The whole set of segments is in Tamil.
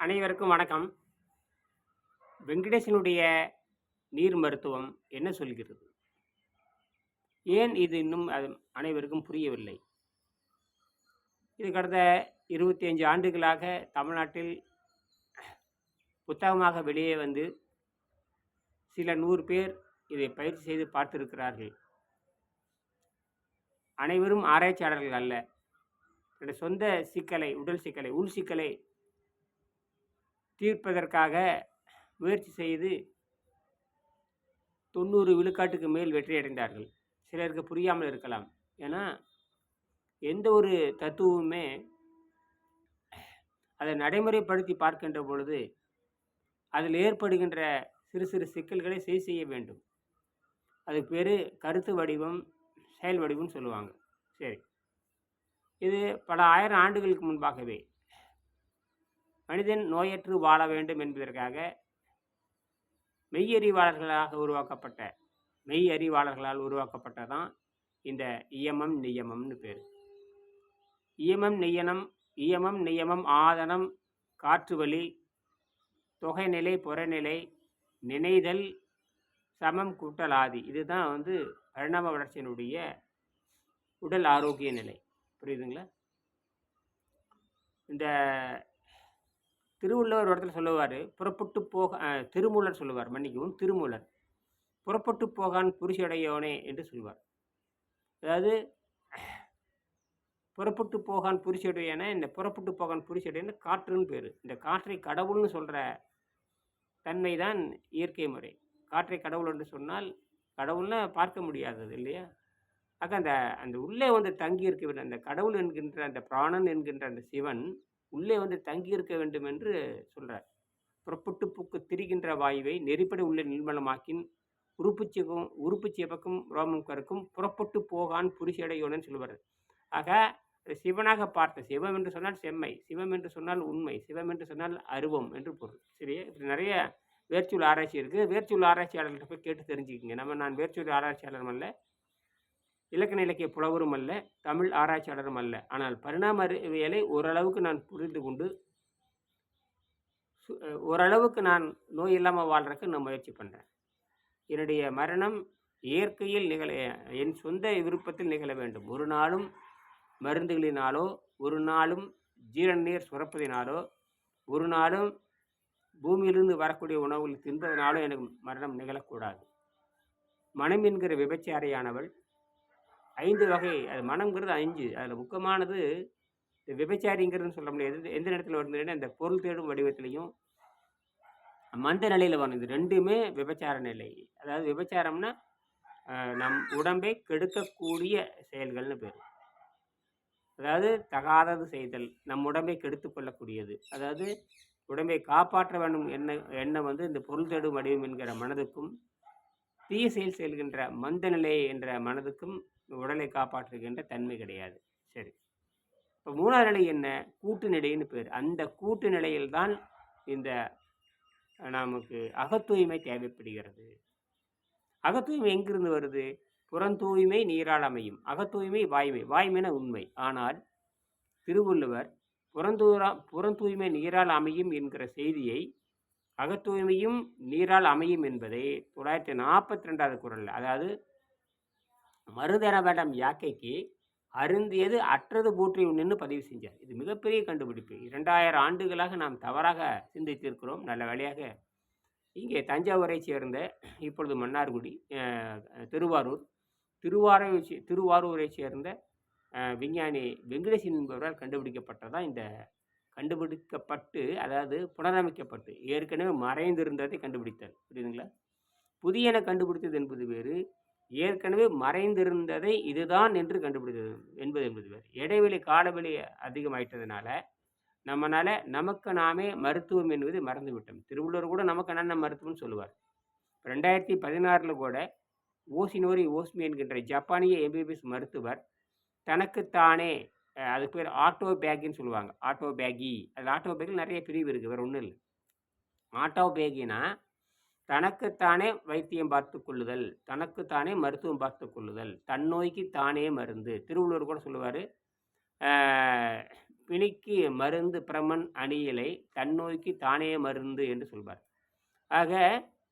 அனைவருக்கும் வணக்கம். வெங்கடேசனுடைய நீர் மருத்துவம் என்ன சொல்கிறது? ஏன் இது இன்னும் அது அனைவருக்கும் புரியவில்லை? இது கடந்த இருபத்தி அஞ்சு ஆண்டுகளாக தமிழ்நாட்டில் புத்தகமாக வெளியே வந்து சில நூறு பேர் இதை பயிற்சி செய்து பார்த்திருக்கிறார்கள். அனைவரும் ஆராய்ச்சியாளர்கள் அல்ல. தன்னுடைய சொந்த சிக்கலை உடல் சிக்கலை உள் சிக்கலை தீர்ப்பதற்காக முயற்சி செய்து தொண்ணூறு விழுக்காட்டுக்கு மேல் வெற்றியடைந்தார்கள். சிலருக்கு புரியாமல் இருக்கலாம். ஏன்னா எந்த ஒரு தத்துவமுமே அதை நடைமுறைப்படுத்தி பார்க்கின்ற பொழுது அதில் ஏற்படுகின்ற சிறு சிறு சிக்கல்களை சரி செய்ய வேண்டும். அது பேர் கருத்து வடிவம் செயல் வடிவம்னு சொல்லுவாங்க. சரி. இது பல ஆயிரம் ஆண்டுகளுக்கு முன்பாகவே மனிதன் நோயற்று வாழ வேண்டும் என்பதற்காக மெய்யறிவாளர்களாக உருவாக்கப்பட்ட மெய் அறிவாளர்களால் உருவாக்கப்பட்டதான் இந்த இயமம் நியமம்னு பேர். இயமம் நியனம் இயமம் நியமம் ஆதனம் காற்று வழி தொகைநிலை புறநிலை நினைதல் சமம் கூட்டல் ஆதி. இதுதான் வந்து பரிணாம வளர்ச்சியினுடைய உடல் ஆரோக்கிய நிலை. புரியுதுங்களா? இந்த திருவள்ளுவர் இடத்துல சொல்லுவார் புறப்பட்டு போக திருமூலர் சொல்லுவார் மன்னிக்கவும் திருமூலர். புறப்பட்டு போகான் புரிசடையோனே என்று சொல்வார் அதாவது புறப்பட்டு போகான் புரிசடையன இந்த புறப்பட்டு போகான் புரிசடையன காற்றுன்னு பேர். இந்த காற்றை கடவுள்னு சொல்கிற தன்மை தான் இயற்கை முறை. காற்றை கடவுள் என்று சொன்னால் கடவுள்னா பார்க்க முடியாதது இல்லையா? ஆக அந்த அந்த உள்ளே வந்து தங்கி இருக்க அந்த கடவுள் என்கின்ற அந்த பிராணன் என்கின்ற அந்த சிவன் உள்ளே வந்து தங்கியிருக்க வேண்டும் என்று சொல்கிறார் புறப்பட்டு பூக்கு திரிகின்ற வாயுவை நெறிப்படி உள்ளே நிர்மலமாக்கின் உறுப்புச்சியகம் பக்கம் ரோமம் கருக்கும் புறப்பட்டு போகான் புரிசடையோனன்னு சொல்லுவார் ஆக சிவனாக பார்த்த சிவம் என்று சொன்னால் செம்மை சிவம் என்று சொன்னால் உண்மை சிவம் என்று சொன்னால் அருவம் என்று பொருள். சரியா இப்படி நிறைய வேர்ச்சொல் ஆராய்ச்சி இருக்குது வேர்ச்சொல் ஆராய்ச்சியாளர்கிட்ட போய் கேட்டு தெரிஞ்சுக்கிங்க. நம்ம நான் வேர்ச்சொல் ஆராய்ச்சியாளரும் அல்ல. இலக்கண இலக்கிய புலவரும் அல்ல தமிழ் ஆராய்ச்சியாளரும் அல்ல. ஆனால் பரிணாம அறிவியலை ஓரளவுக்கு நான் புரிந்து கொண்டு சு- ஓரளவுக்கு நான் நோய் இல்லாமல் வாழ்கிறதுக்கு நான் முயற்சி பண்ணுறேன் என்னுடைய மரணம் இயற்கையில் நிகழ என் சொந்த விருப்பத்தில் நிகழ வேண்டும். ஒரு நாளும் மருந்துகளினாலோ ஒரு நாளும் ஜீரண நீர் சுரப்பதினாலோ ஒரு நாளும் பூமியிலிருந்து வரக்கூடிய உணவுகள் தின்பதனாலோ எனக்கு மரணம் நிகழக்கூடாது. மனம் என்கிற விபச்சாரியானவள் ஐந்து வகை அது மனம்ங்கிறது அஞ்சு அதில் முக்கியமானது இந்த விபச்சாரிங்கிறதுன்னு சொல்ல முடியாது. எந்த- எந்த நேரத்தில் வருதுன்னா இந்த பொருள் தேடும் வடிவத்திலையும் மந்த நிலையில் வரும். இது ரெண்டுமே விபச்சார நிலை. அதாவது விபச்சாரம்னா நம் உடம்பை கெடுக்கக்கூடிய செயல்கள்னு பேர். அதாவது தகாதது செய்தல் நம் உடம்பை கெடுத்து கொள்ளக்கூடியது. அதாவது உடம்பை காப்பாற்ற வேண்டும் என்ன எண்ணம் வந்து இந்த பொருள் தேடும் வடிவம் என்கிற மனதுக்கும் தீய செயல் செல்கின்ற மந்த நிலை என்ற மனதுக்கும் உடலை காப்பாற்றுகின்ற தன்மை கிடையாது. சரி. இப்போ மூணாவது நிலை என்ன? கூட்டு நிலைன்னு பேர். அந்த கூட்டு நிலையில்தான் இந்த நமக்கு அகத்தூய்மை தேவைப்படுகிறது. அகத்தூய்மை எங்கிருந்து வருது? புறந்தூய்மை நீரால் அமையும். அகத்தூய்மை வாய்மை. வாய்மைன உண்மை. ஆனால் திருவள்ளுவர் புறந்தூரா புறந்தூய்மை நீரால் அமையும் என்கிற செய்தியை அகத்தூய்மையும் நீரால் அமையும் என்பதை தொள்ளாயிரத்தி நாற்பத்தி ரெண்டாவது குரலில் அதாவது மருதேரவேடம் யாக்கைக்கு அருந்தியது அற்றது போற்றி நின்று பதிவு செஞ்சார். இது மிகப்பெரிய கண்டுபிடிப்பு. இரண்டாயிரம் ஆண்டுகளாக நாம் தவறாக சிந்தித்திருக்கிறோம். நல்ல வேலையாக இங்கே தஞ்சாவூரை சேர்ந்த இப்பொழுது மன்னார்குடி திருவாரூர் திருவாரூர் திருவாரூரை திருவாரூரை சேர்ந்த விஞ்ஞானி வெங்கடேசன் என்பவரால் கண்டுபிடிக்கப்பட்டதான் இந்த கண்டுபிடிக்கப்பட்டு அதாவது புனரமைக்கப்பட்டு ஏற்கனவே மறைந்திருந்ததை கண்டுபிடித்தார் புரியுதுங்களா? புதியன கண்டுபிடித்தது என்பது வேறு. ஏற்கனவே மறைந்திருந்ததை இதுதான் என்று கண்டுபிடித்தது என்பது என்பது இடைவெளி காலவெளி அதிகமாயிட்டதுனால நம்மளால நமக்கு நாமே மருத்துவம் என்பது மறந்துவிட்டோம். திருவள்ளுவர் கூட நமக்கு என்னென்ன மருத்துவம்னு சொல்லுவார். ரெண்டாயிரத்தி பதினாறில் கூட ஓசினோரி ஓஸ்மி என்கின்ற ஜப்பானிய எம்பிபிஎஸ் மருத்துவர் தனக்குத்தானே அதுக்கு பேர் ஆட்டோ பேக்கின்னு சொல்லுவாங்க. ஆட்டோ பேக்கி அது ஆட்டோ பேக்கில் நிறைய பிரிவு இருக்குது வேறு ஒன்றும் இல்லை. ஆட்டோ பேக்கினா தனக்குத்தானே வைத்தியம் பார்த்து கொள்ளுதல் தனக்குத்தானே மருத்துவம் பார்த்து கொள்ளுதல் தன்னோய்க்கு தானே மருந்து. திருவள்ளுவர் கூட சொல்லுவார் பிணிக்கு மருந்து பிரமன் அணியலை தன்னோய்க்கு தானே மருந்து என்று சொல்வார். ஆக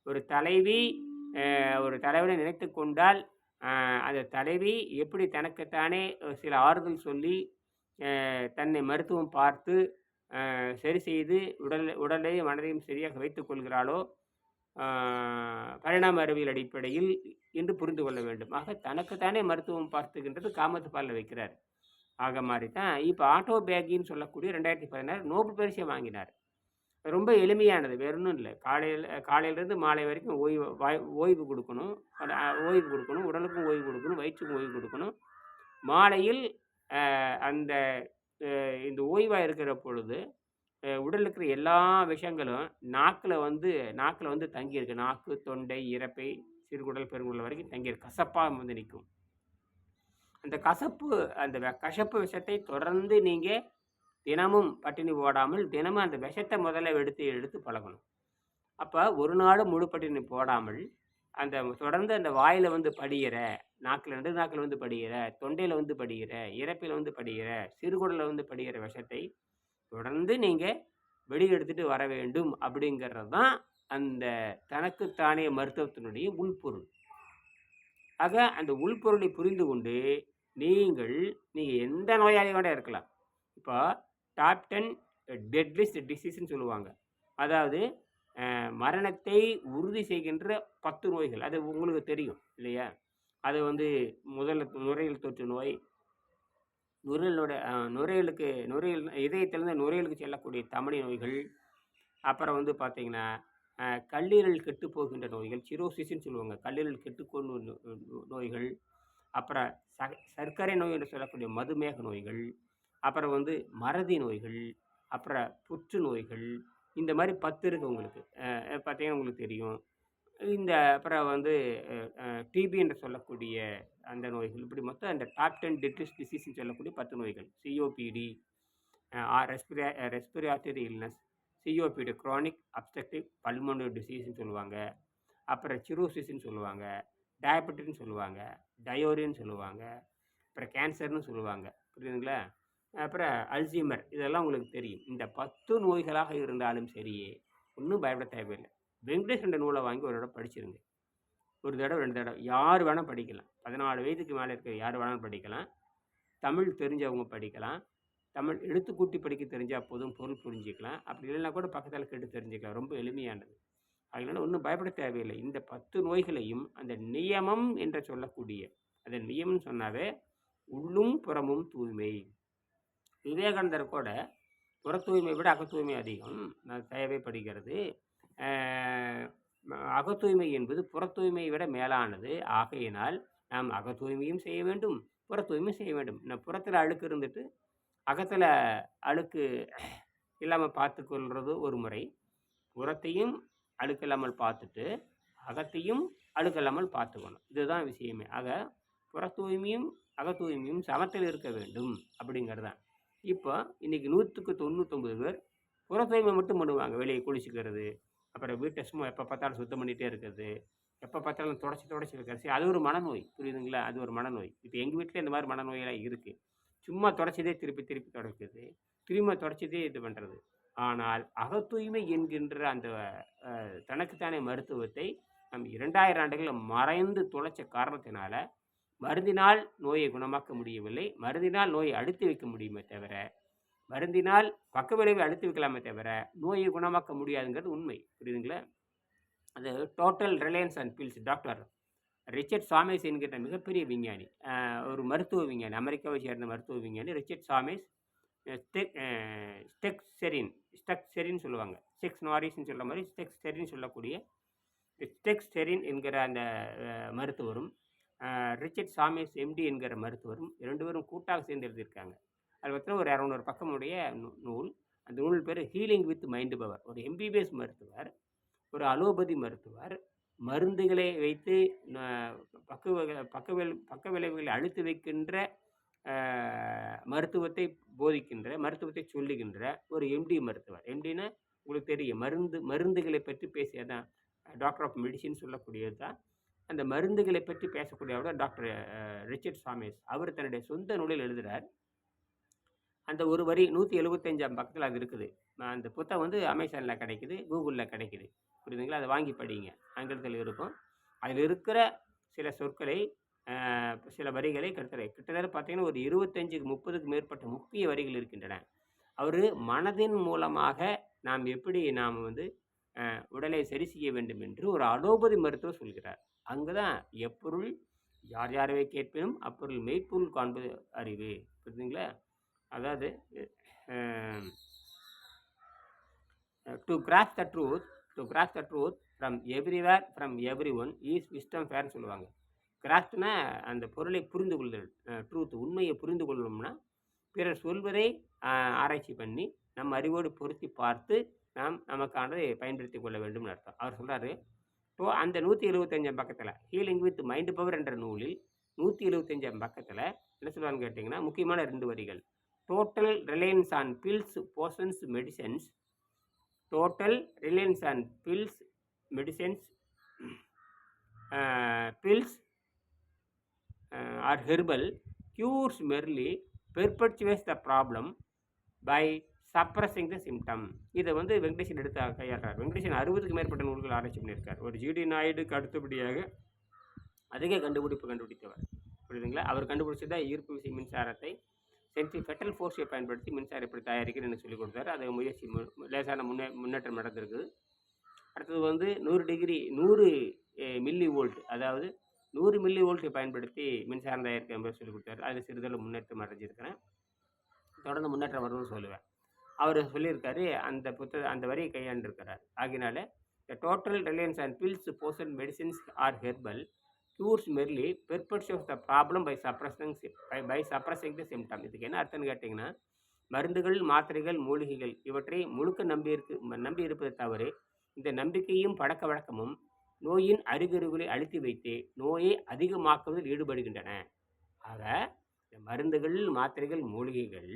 ஒரு தலைவி ஒரு தலைவனை நினைத்து கொண்டால் அந்த தலைவி எப்படி தனக்குத்தானே சில ஆறுதல் சொல்லி தன்னை மருத்துவம் பார்த்து சரி செய்து உடல் உடலையும் மனதையும் சரியாக வைத்துக் கொள்கிறாளோ பரிணாம அறிவியல் அடிப்படையில் என்று புரிந்து கொள்ள வேண்டும். ஆக தனக்குத்தானே மருத்துவம் பார்த்துக்கின்றது காமத்து பாலில் வைக்கிறார். ஆக மாதிரி தான் இப்போ ஆட்டோ பேக்கின்னு சொல்லக்கூடிய ரெண்டாயிரத்தி பதினாறு நோபல் பரிசை வாங்கினார். ரொம்ப எளிமையானது வேற ஒன்றும் இல்லை. காலையில் காலையிலேருந்து மாலை வரைக்கும் ஓய்வு வாய் ஓய்வு கொடுக்கணும். ஓய்வு கொடுக்கணும். உடலுக்கும் ஓய்வு கொடுக்கணும். வயிற்றுக்கும் ஓய்வு கொடுக்கணும். மாலையில் அந்த இந்த ஓய்வாக இருக்கிற பொழுது உடலில் இருக்கிற எல்லா விஷயங்களும் நாக்கில் வந்து நாக்கில் வந்து தங்கியிருக்கு. நாக்கு தொண்டை இறப்பை சிறுகுடல் பெருங்குடல் வரைக்கும் தங்கியிருக்கு. கசப்பாக வந்து நிற்கும் அந்த கசப்பு அந்த கசப்பு விஷத்தை தொடர்ந்து நீங்கள் தினமும் பட்டினி போடாமல் தினமும் அந்த விஷத்தை முதல்ல எடுத்து எடுத்து பழகணும். அப்போ ஒரு நாள் முழு பட்டினி போடாமல் அந்த தொடர்ந்து அந்த வாயில் வந்து படிகிற நாக்கில் ரெண்டு நாக்கில் வந்து படிகிற தொண்டையில் வந்து படிகிற இறப்பில் வந்து படிகிற சிறுகுடலில் வந்து படிகிற விஷத்தை தொடர்ந்து நீங்கள் வெளியெடுத்துட்டு வர வேண்டும் அப்படிங்கிறது தான் அந்த தனக்குத்தானே மருத்துவத்தினுடைய உள்பொருள். ஆக அந்த உள்பொருளை புரிந்து கொண்டு நீங்கள் நீங்கள் எந்த நோயாளியோட இருக்கலாம். இப்போ டாப் டென் டெட்லிஸ்ட் டிசீஸ்ன்னு சொல்லுவாங்க. அதாவது மரணத்தை உறுதி செய்கின்ற பத்து நோய்கள். அது உங்களுக்கு தெரியும் இல்லையா? அது வந்து முதல்ல நுரையீரல் தொற்று நோய் நுரையீரலோட நுரையலுக்கு நுரையீரலுக்கு நுரையீரல் இதயத்திலேருந்து நுரையீரலுக்கு செல்லக்கூடிய தமனி நோய்கள் அப்புறம் வந்து பார்த்தீங்கன்னா கல்லீரல் கெட்டு போகின்ற நோய்கள் சிரோசிஸ்ன்னு சொல்லுவாங்க. கல்லீரல் கெட்டுக்கொண்டு நோய்கள் அப்புறம் ச சர்க்கரை நோய் என்று சொல்லக்கூடிய மதுமேக நோய்கள் அப்புறம் வந்து மறதி நோய்கள் அப்புறம் புற்று நோய்கள் இந்த மாதிரி பத்து இருக்குது உங்களுக்கு. பார்த்தீங்கன்னா உங்களுக்கு தெரியும். இந்த அப்புறம் வந்து டிபி என்று சொல்லக்கூடிய அந்த நோய்கள். இப்படி மொத்தம் அந்த டாப் டென் டெட்லிஸ்ட் டிசீஸ்ன்னு சொல்லக்கூடிய பத்து நோய்கள். COPD respire respiratory illness COPD chronic obstructive pulmonary டிசீஸ்னு சொல்லுவாங்க. அப்புறம் சிரோசிஸ்ன்னு சொல்லுவாங்க. டயபெட்டின்னு சொல்லுவாங்க. டயோரின்னு சொல்லுவாங்க. அப்புறம் கேன்சர்னு சொல்லுவாங்க. புரியுதுங்களா? அப்புறம் அல்சீமர் இதெல்லாம் உங்களுக்கு தெரியும். இந்த பத்து நோய்களாக இருந்தாலும் சரியே ஒன்றும் பயப்பட தேவையில்லை. வெங்கடேஷ் என்ற நூலை வாங்கி ஒரு தடவை படிச்சிருங்க. ஒரு தடவை ரெண்டு தடவை. யார் வேணால் படிக்கலாம். பதினாலு வயதுக்கு மேலே இருக்கிற யார் வேணாலும் படிக்கலாம். தமிழ் தெரிஞ்சவங்க படிக்கலாம். தமிழ் எழுத்துக்கூட்டி படிக்க தெரிஞ்சால் போதும் பொருள் புரிஞ்சுக்கலாம். அப்படி இல்லைன்னா கூட பக்கத்தில் கேட்டு தெரிஞ்சுக்கலாம். ரொம்ப எளிமையானது. அதனால ஒன்றும் பயப்பட தேவையில்லை. இந்த பத்து நோய்களையும் அந்த நியமம் என்று சொல்லக்கூடிய அந்த நியமம்னு சொன்னாவே உள்ளும் புறமும் தூய்மை. விவேகானந்தர் கூட புற தூய்மை விட அக தூய்மை அதிகம். நான் தேவைப்படுகிறது. அகத்தூய்மை என்பது புறத்தூய்மையை விட மேலானது. ஆகையினால் நாம் அகத்தூய்மையும் செய்ய வேண்டும் புறத்தூய்மையும் செய்ய வேண்டும். இந்த புறத்தில் அழுக்கு இருந்துட்டு அகத்தில் அழுக்கு இல்லாமல் பார்த்துக்கொள்வது ஒரு முறை. புறத்தையும் அழுக்கு இல்லாமல் பார்த்துட்டு அகத்தையும் அழுக்கு இல்லாமல் பார்த்துக்கணும். இதுதான் விஷயமே. ஆக புற தூய்மையும் அகத்தூய்மையும் சமத்தில் இருக்க வேண்டும் அப்படிங்கிறது தான் இப்போ இன்றைக்கி நூற்றுக்கு தொண்ணூற்றொம்பது பேர் புற தூய்மை மட்டும் பண்ணுவாங்க வெளியே குளிச்சுக்கிறது. அப்புறம் வீட்டை சும்மா எப்போ பார்த்தாலும் சுத்தம் பண்ணிகிட்டே இருக்கிறது. எப்போ பார்த்தாலும் தொடச்சி தொடச்சி வைக்கிறது அது ஒரு மனநோய். புரியுதுங்களா? அது ஒரு மனநோய். இப்போ எங்கள் வீட்டில் இந்த மாதிரி மனநோயெல்லாம் இருக்குது சும்மா தொடச்சதே திருப்பி திருப்பி தொடக்குது. திரும்ப தொடச்சதே இது பண்ணுறது ஆனால் அகத்தூய்மை என்கின்ற அந்த தனக்குத்தானே மருத்துவத்தை நம் இரண்டாயிரம் ஆண்டுகளில் மறைந்து தொலைச்ச காரணத்தினால மருந்தினால் நோயை குணமாக்க முடியவில்லை. மருந்தினால் நோயை அடுத்து வைக்க முடியுமே தவிர மருந்தினால் பக்க விளைவை அழுத்தி வைக்கலாமே தவிர நோயை குணமாக்க முடியாதுங்கிறது உண்மை. புரியுதுங்களா? அது total reliance and pills doctor Richard Shames என்கிற மிகப்பெரிய விஞ்ஞானி ஒரு மருத்துவ விஞ்ஞானி அமெரிக்காவை சேர்ந்த மருத்துவ விஞ்ஞானி ரிச்சர்ட் சாமேஸ் ஸ்டெக் ஸ்டெக் செரின் ஸ்டெக் செரின் சொல்லுவாங்க. ஸ்டெக்ஸ் நாரிஸ்ன்னு சொல்கிற மாதிரி ஸ்டெக் செரின் சொல்லக்கூடிய ஸ்டெக் செரின் என்கிற அந்த மருத்துவரும் ரிச்சர்ட் சாமேஸ் எம்டி என்கிற மருத்துவரும் இரண்டு பேரும் கூட்டாக சேர்ந்து எழுதியிருக்காங்க. அது பார்த்தா ஒரு இரநூறு பக்கமுடைய நூல். அந்த நூல் பேர் ஹீலிங் வித் மைண்டு பவர் ஒரு எம்பிபிஎஸ் மருத்துவர் ஒரு அலோபதி மருத்துவர் மருந்துகளை வைத்து பக்க பக்க பக்க விளைவுகளை அழுத்து வைக்கின்ற மருத்துவத்தை போதிக்கின்ற மருத்துவத்தை சொல்லுகின்ற ஒரு எம்டி மருத்துவர். எம்டினா உங்களுக்கு தெரியும். மருந்து மருந்துகளை பற்றி பேசியதான் டாக்டர் ஆஃப் மெடிசின் சொல்லக்கூடியது தான். அந்த மருந்துகளை பற்றி பேசக்கூடியவர் டாக்டர் ரிச்சர்ட் சாமேஸ் அவர் தன்னுடைய சொந்த நூலில் எழுதுகிறார் அந்த ஒரு வரி நூற்றி எழுபத்தஞ்சாம் பக்கத்தில் அது இருக்குது. அந்த புத்தகம் வந்து அமேசானில் கிடைக்குது கூகுளில் கிடைக்குது. புரியுதுங்களா? அதை வாங்கி படிங்க. ஆங்கிலத்தில் இருக்கும். அதில் இருக்கிற சில சொற்களை சில வரிகளை கிட்டத்தட்ட கிட்டத்தட்ட பார்த்தீங்கன்னா ஒரு இருபத்தஞ்சுக்கு முப்பதுக்கு மேற்பட்ட முக்கிய வரிகள் இருக்கின்றன. அவர் மனதின் மூலமாக நாம் எப்படி நாம் வந்து உடலை சரி செய்ய வேண்டும் என்று ஒரு அலோபதி மருத்துவர் சொல்கிறார். அங்கே தான் எப்பொருள் யார் யாரவை கேட்பினும் அப்பொருள் மெய்ப்பொருள் காண்பது அறிவு. புரியுதுங்களா? அதாவது to cross the truth to cross the truth from everywhere from every one is wisdom ஃபேர்னு சொல்லுவாங்க. கிராஸ்ட்னா அந்த பொருளை புரிந்து கொள்ளுதல் ட்ரூத் உண்மையை புரிந்து கொள்ளணும்னா பிறர் சொல்வதை ஆராய்ச்சி பண்ணி நம் அறிவோடு பொருத்தி பார்த்து நாம் நமக்கானதை பயன்படுத்தி கொள்ள வேண்டும்னு அர்த்தம். அவர் சொல்கிறாரு இப்போது அந்த நூற்றி எழுபத்தஞ்சாம் பக்கத்தில் ஹீலிங் வித் மைண்ட் பவர் என்ற நூலில் நூற்றி எழுபத்தஞ்சாம் பக்கத்தில் என்ன சொல்லுவான்னு கேட்டிங்கன்னா முக்கியமான ரெண்டு வரிகள். Total reliance on pills potions medicines total reliance on pills medicines pills are herbal cures merely perpetuates the problem by suppressing the symptom இதை வந்து வெங்கடேசன் எடுத்து கையாளுறார். வெங்கடேசன் அறுபதுக்கு மேற்பட்ட நூல்கள் ஆராய்ச்சி பண்ணியிருக்கார். ஒரு ஜிடி நாயுடுக்கு அடுத்தபடியாக அதிக கண்டுபிடிப்பு கண்டுபிடித்தவர். புரியுதுங்களா? அவர் கண்டுபிடிச்சதா ஈர்ப்பு விசை மின்சாரத்தை சென்ட்ரி ஃபெட்டல் ஃபோர்ஸை பயன்படுத்தி மின்சாரம் எப்படி தயாரிக்கிறேன்னு சொல்லி கொடுத்தாரு. அது முயற்சி லேசான முன்னே முன்னேற்றம் நடந்திருக்குது அடுத்தது வந்து நூறு டிகிரி நூறு மில்லி வோல்ட் அதாவது நூறு மில்லி வோல்ட்டை பயன்படுத்தி மின்சாரம் தயாரிக்க என்பதை சொல்லி கொடுத்தாரு. அதில் சிறிதளவு முன்னேற்றம் அடைஞ்சிருக்கிறேன். தொடர்ந்து முன்னேற்றம் வரும்னு சொல்லுவேன். அவர் சொல்லியிருக்காரு அந்த புத்தக அந்த வரியை கையாண்டிருக்கிறார். ஆகினால the total reliance and pills potion medicines are herbal cures merely perpetuates of the problem by suppressing by suppressing the symptom இதுக்கு என்ன அர்த்தம்னு கேட்டிங்கன்னா மருந்துகள் மாத்திரைகள் மூலிகைகள் இவற்றை முழுக்க நம்பி இருக்கு நம்பி இருப்பது தவறு இந்த நம்பிக்கையும் பழக்க வழக்கமும் நோயின் அறிகுறிகளை அழுத்தி வைத்து நோயை அதிகமாக்குவதில் ஈடுபடுகின்றன. ஆக இந்த மருந்துகள் மாத்திரைகள் மூலிகைகள்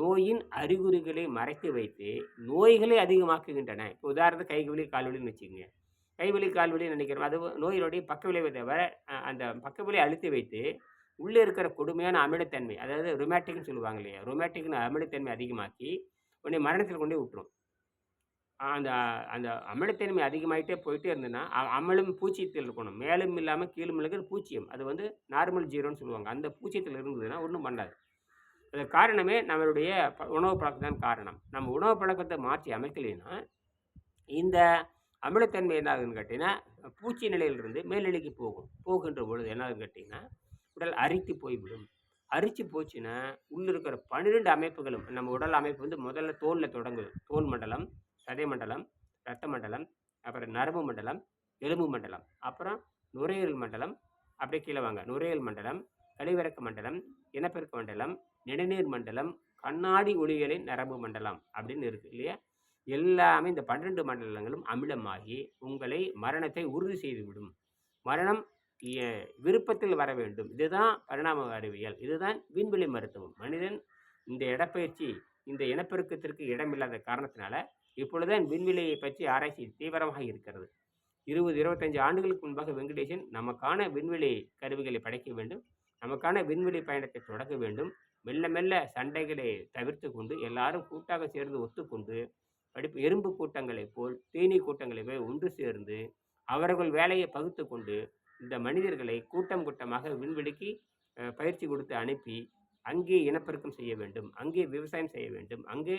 நோயின் அறிகுறிகளை மறைத்து வைத்து நோய்களை அதிகமாக்குகின்றன. இப்போ உதாரணத்துக்கு கைவலி கால்வலின்னு வச்சுக்கோங்க. கைவலி கால்வலி நினைக்கிறோம். அது நோயினுடைய பக்க விளைவை தவிர அந்த பக்க விலை அழுத்தி வைத்து உள்ளே இருக்கிற கொடுமையான அமிலத்தன்மை அதாவது ரொமேட்டிக்னு சொல்லுவாங்க இல்லையா? ரொமேட்டிக்னு அமிலத்தன்மை அதிகமாக்கி உடனே மரணத்தில் கொண்டே விட்டுரும். அந்த அந்த அமிலத்தன்மை அதிகமாயிட்டே போயிட்டே இருந்ததுன்னா அ- அமிலம் பூச்சியத்தில் இருக்கணும். மேலும் இல்லாமல் கீழும் இருக்கிற பூச்சியம். அது வந்து நார்மல் ஜீரோன்னு சொல்லுவாங்க. அந்த பூச்சியத்தில் இருந்ததுன்னா ஒன்றும் பண்ணாது. அது காரணமே நம்மளுடைய உணவு பழக்கம் தான் காரணம். நம்ம உணவு பழக்கத்தை மாற்றி அமைக்கலைன்னா இந்த அமிலத்தன்மை என்ன ஆகுதுன்னு கேட்டிங்கன்னா பூச்சி நிலையிலிருந்து மேல்நிலைக்கு போகும். போகின்ற பொழுது என்ன ஆகுதுன்னு கேட்டிங்கன்னா உடல் அரித்து போய்விடும். அரித்து போச்சுன்னா உள்ள இருக்கிற பன்னிரெண்டு அமைப்புகளும் நம்ம உடல் அமைப்பு வந்து முதல்ல தோலில் தொடங்குது. தோல் மண்டலம் சதை மண்டலம் ரத்த மண்டலம் அப்புறம் நரம்பு மண்டலம் எலும்பு மண்டலம் அப்புறம் நுரையீரல் மண்டலம் அப்படியே கீழே வாங்க. நுரையீரல் மண்டலம் கழிவிறக்க மண்டலம் இனப்பெருக்க மண்டலம் நிணநீர் மண்டலம் கண்ணாடி ஒளிகளின் நரம்பு மண்டலம் அப்படின்னு இருக்கு இல்லையா? எல்லாமே இந்த பன்னிரெண்டு மண்டலங்களும் அமிலமாகி உங்களை மரணத்தை உறுதி செய்துவிடும். மரணம் விருப்பத்தில் வர வேண்டும். இதுதான் பரிணாம அறிவியல். இதுதான் விண்வெளி மருத்துவம். மனிதன் இந்த இடப்பயிற்சி இந்த இனப்பெருக்கத்திற்கு இடமில்லாத காரணத்தினால இப்பொழுதுதான் விண்வெளியை பற்றி ஆராய்ச்சி தீவிரமாக இருக்கிறது. இருபது இருபத்தஞ்சு ஆண்டுகளுக்கு முன்பாக வெங்கடேசன் நமக்கான விண்வெளி கருவிகளை படைக்க வேண்டும். நமக்கான விண்வெளி பயணத்தை தொடங்க வேண்டும். மெல்ல மெல்ல சண்டைகளை தவிர்த்து கொண்டு எல்லாரும் கூட்டாக சேர்ந்து ஒத்துக்கொண்டு படிப்பு எறும்பு கூட்டங்களைப் போல் தேனீ கூட்டங்களைப் போல் ஒன்று சேர்ந்து அவர்கள் வேலையை பகுத்து கொண்டு இந்த மனிதர்களை கூட்டம் கூட்டமாக விண்வெளிக்கு பயிற்சி கொடுத்து அனுப்பி அங்கே இனப்பெருக்கம் செய்ய வேண்டும் அங்கே விவசாயம் செய்ய வேண்டும் அங்கே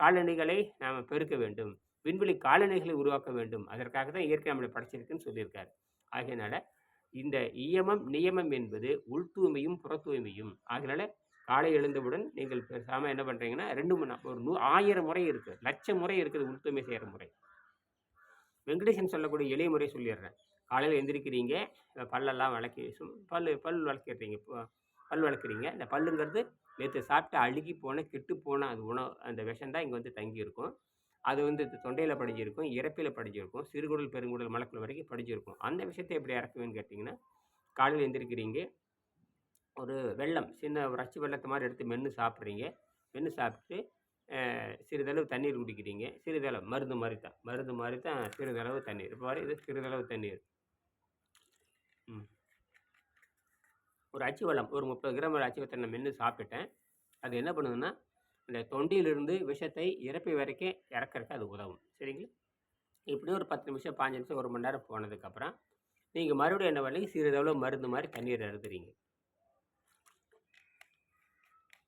காலணிகளை நாம் பெருக்க வேண்டும் விண்வெளி காலணிகளை உருவாக்க வேண்டும். அதற்காக தான் இயற்கை நம்மளை படைச்சிருக்குன்னு சொல்லியிருக்கார். ஆகையினால இந்த இயமம் நியமம் என்பது உள் தூய்மையும் புற தூய்மையும். ஆகையினால காலை எழுந்தவுடன் நீங்கள் பேசாமல் என்ன பண்ணுறீங்கன்னா ரெண்டு மணி ஒரு நூ ஆயிரம் முறை இருக்குது லட்சம் முறை இருக்குது உள் செய்கிற முறை. வெங்கடேசன் சொல்லக்கூடிய எளிய முறை சொல்லிடுறேன். காலையில் எந்திரிக்கிறீங்க பல்லெல்லாம் விளக்கி பல் பல் வளர்க்கிறீங்க பல் வளர்க்குறீங்க இந்த பல்லுங்கிறது நேற்று சாப்பிட்டு அழுகி போன கெட்டு போன அது உணவு அந்த விஷம் தான் இங்கே வந்து தங்கியிருக்கும். அது வந்து தொண்டையில் படிஞ்சிருக்கும் இறப்பில் படிஞ்சிருக்கும் சிறுகுடல் பெருங்குடல் மலக்குள் வரைக்கும் படிஞ்சிருக்கும். அந்த விஷயத்தை எப்படி இறக்குவேன்னு கேட்டிங்கன்னா காலையில் எந்திரிக்கிறீங்க ஒரு வெல்லம் சின்ன ஒரு அச்சு வெள்ளத்தை மாதிரி எடுத்து மென்று சாப்பிட்றீங்க. மென்று சாப்பிட்டு சிறிதளவு தண்ணீர் குடிக்கிறீங்க. சிறிதளவு மருந்து மாதிரி தான். மருந்து மாதிரி தான் சிறிதளவு தண்ணீர். இப்போ வரை இது சிறிதளவு தண்ணீர். ம். ஒரு அச்சு வெள்ளம் ஒரு முப்பது கிராம் ஒரு அச்சு வெல்லத்தை நான் மென்று சாப்பிட்டேன் அது என்ன பண்ணுதுன்னா அந்த தொண்டியிலிருந்து விஷத்தை இறப்பி வரைக்கும் இறக்கறக்கு அது உதவும். சரிங்களா? இப்படி ஒரு பத்து நிமிஷம் பாஞ்சு நிமிஷம் ஒரு மணி நேரம் போனதுக்கப்புறம் நீங்கள் மறுபடியும் என்ன பண்ணி சிறிதளவு மருந்து மாதிரி தண்ணீர் எழுதுறீங்க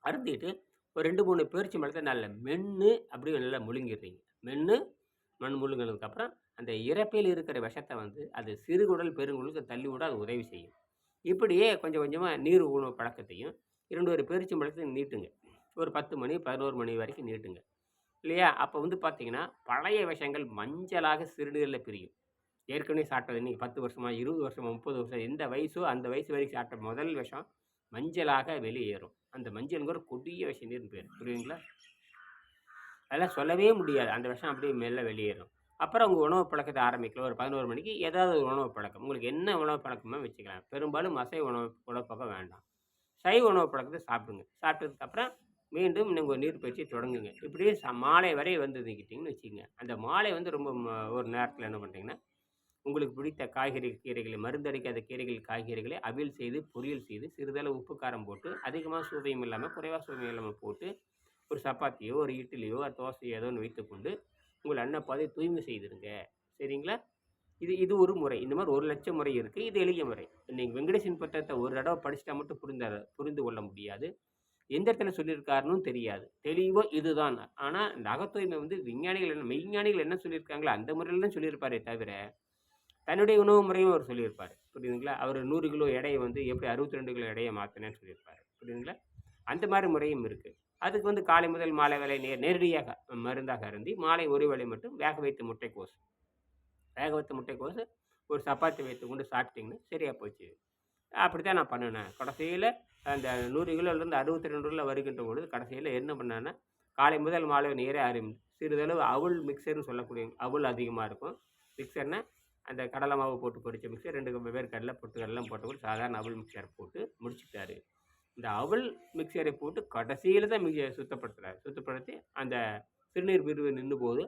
அருந்திட்டு ஒரு ரெண்டு மூணு பேரிச்சி மரத்தை நல்ல மென்று அப்படியே நல்லா முழுங்கிடுறீங்க. மென்று மண் முழுங்கினதுக்கப்புறம் அந்த இறப்பையில் இருக்கிற விஷத்தை வந்து அது சிறுகுடல் பெருங்குடலுக்கு தள்ளி விட அது உதவி செய்யும். இப்படியே கொஞ்சம் கொஞ்சமாக நீர் உணவு பழக்கத்தையும் இரண்டு ஒரு பேரிச்சி மலத்தையும் நீட்டுங்க. ஒரு பத்து மணி பதினோரு மணி வரைக்கும் நீட்டுங்க. இல்லையா? அப்போ வந்து பார்த்தீங்கன்னா பழைய விஷங்கள் மஞ்சளாக சிறுநீரில் பிரியும். ஏற்கனவே சாப்பிட்டது நீங்கள் பத்து வருஷமா இருபது வருஷமா முப்பது வருஷம் எந்த வயசோ அந்த வயசு வரைக்கும் சாப்பிட்ட முதல் விஷம் மஞ்சளாக வெளியேறும். அந்த மஞ்சள்ங்கிற கொடிய விஷயம் நீர் பேர். புரியுங்களா அதெல்லாம் சொல்லவே முடியாது. அந்த விஷம் அப்படியே மெல்ல வெளியேறும். அப்புறம் உங்கள் உணவு பழக்கத்தை ஆரம்பிக்கலாம். ஒரு பதினோரு மணிக்கு ஏதாவது ஒரு உணவு பழக்கம். உங்களுக்கு என்ன உணவு பழக்கமோ வச்சுக்கலாம். பெரும்பாலும் அசைவ உணவு உணவு பழக்கம் வேண்டாம். சைவ உணவு பழக்கத்தை சாப்பிடுங்க. சாப்பிட்டதுக்கப்புறம் மீண்டும் நீங்கள் நீர் பயிற்சியை தொடங்குங்க. இப்படியே ச மாலை வரை வந்து நிற்கிட்டிங்கன்னு வச்சுக்கோங்க. அந்த மாலை வந்து ரொம்ப ஒரு நேரத்தில் என்ன பண்ணுறீங்கன்னா உங்களுக்கு பிடித்த காய்கறி கீரைகளை மருந்தடிக்காத கீரைகள் காய்கறிகளை அவியல் செய்து பொரியல் செய்து சிறிதளவு உப்பு காரம் போட்டு அதிகமாக சுவையும் இல்லாமல் குறைவாக சுவையும் இல்லாமல் போட்டு ஒரு சப்பாத்தியோ ஒரு இட்லியோ ஒரு தோசையோ ஏதோ ஒன்று வைத்துக்கொண்டு உங்கள் அன்னப்பாதை தூய்மை செய்திருங்க சரிங்களா? இது இது ஒரு முறை. இந்த மாதிரி ஒரு லட்சம் முறை இருக்குது இது எளிய முறை. நீங்கள் வெங்கடேசன் பட்டத்தை ஒரு தடவை படிச்சிட்டா மட்டும் புரிந்த புரிந்து கொள்ள முடியாது. எந்த இடத்துல சொல்லியிருக்காருன்னு தெரியாது. தெளிவோ இதுதான். ஆனால் இந்த அகத்தூய்மை வந்து விஞ்ஞானிகள் என்ன மெய்ஞானிகள் என்ன சொல்லியிருக்காங்களோ அந்த முறையில் தான் சொல்லியிருப்பாரே தவிர தன்னுடைய உணவு முறையும் அவர் சொல்லியிருப்பார். புரியுதுங்களா? அவர் நூறு கிலோ எடையை வந்து எப்படி அறுபத்தி ரெண்டு கிலோ எடையை மாற்றினேன்னு சொல்லியிருப்பார். புரியுதுங்களா? அந்த மாதிரி முறையும் இருக்குது அதுக்கு வந்து காலை முதல் மாலை வேலை நேர் நேரடியாக மருந்தாக அருந்தி மாலை ஒரு வேலை மட்டும் வேக வைத்த முட்டைக்கோஸ் வேக வைத்த முட்டைக்கோஸ் ஒரு சப்பாத்தி வைத்து கொண்டு சாப்பிட்டிங்கன்னா சரியாக போச்சு. அப்படி தான் நான் பண்ணினேன். கடைசியில் அந்த நூறு கிலோலேருந்து அறுபத்தி ரெண்டு கிலோ வருகின்ற பொழுது கடைசியில் என்ன பண்ணேன்னா காலை முதல் மாலை நேரே ஆரம்பி சிறிதளவு அவுள் மிக்சர்னு சொல்லக்கூடிய அவுள் அதிகமாக இருக்கும். மிக்சர்னால் அந்த கடலை மாவு போட்டு பொரிச்ச மிக்சர் ரெண்டு வெவ்வேறு கடலை பொட்டுக்கடலாம் போட்டு கூட சாதாரண அவல் மிக்சர் போட்டு முடிச்சுட்டாரு. இந்த அவல் மிக்சரை போட்டு கடைசியில் தான் மிக சுத்தப்படுத்துறாரு. சுத்தப்படுத்தி அந்த சிறுநீர் பிரிவு நின்று போகுது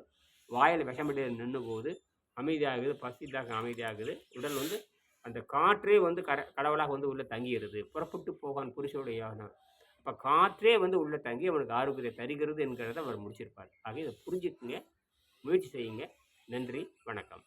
வாயில் விஷமடியில் நின்று போகுது அமைதியாகுது பசி தாக்கம் அமைதியாகுது. உடல் வந்து அந்த காற்றே வந்து கட கடவுளாக வந்து உள்ளே தங்கிடுது புறப்பட்டு போகான் புருஷனுடைய யோகனம் இப்போ காற்றே வந்து உள்ளே தங்கி அவனுக்கு ஆரோக்கியத்தை தருகிறது என்கிறத அவர் முடிச்சிருப்பார். ஆக இதை புரிஞ்சுக்குங்க முயற்சி செய்யுங்க. நன்றி வணக்கம்.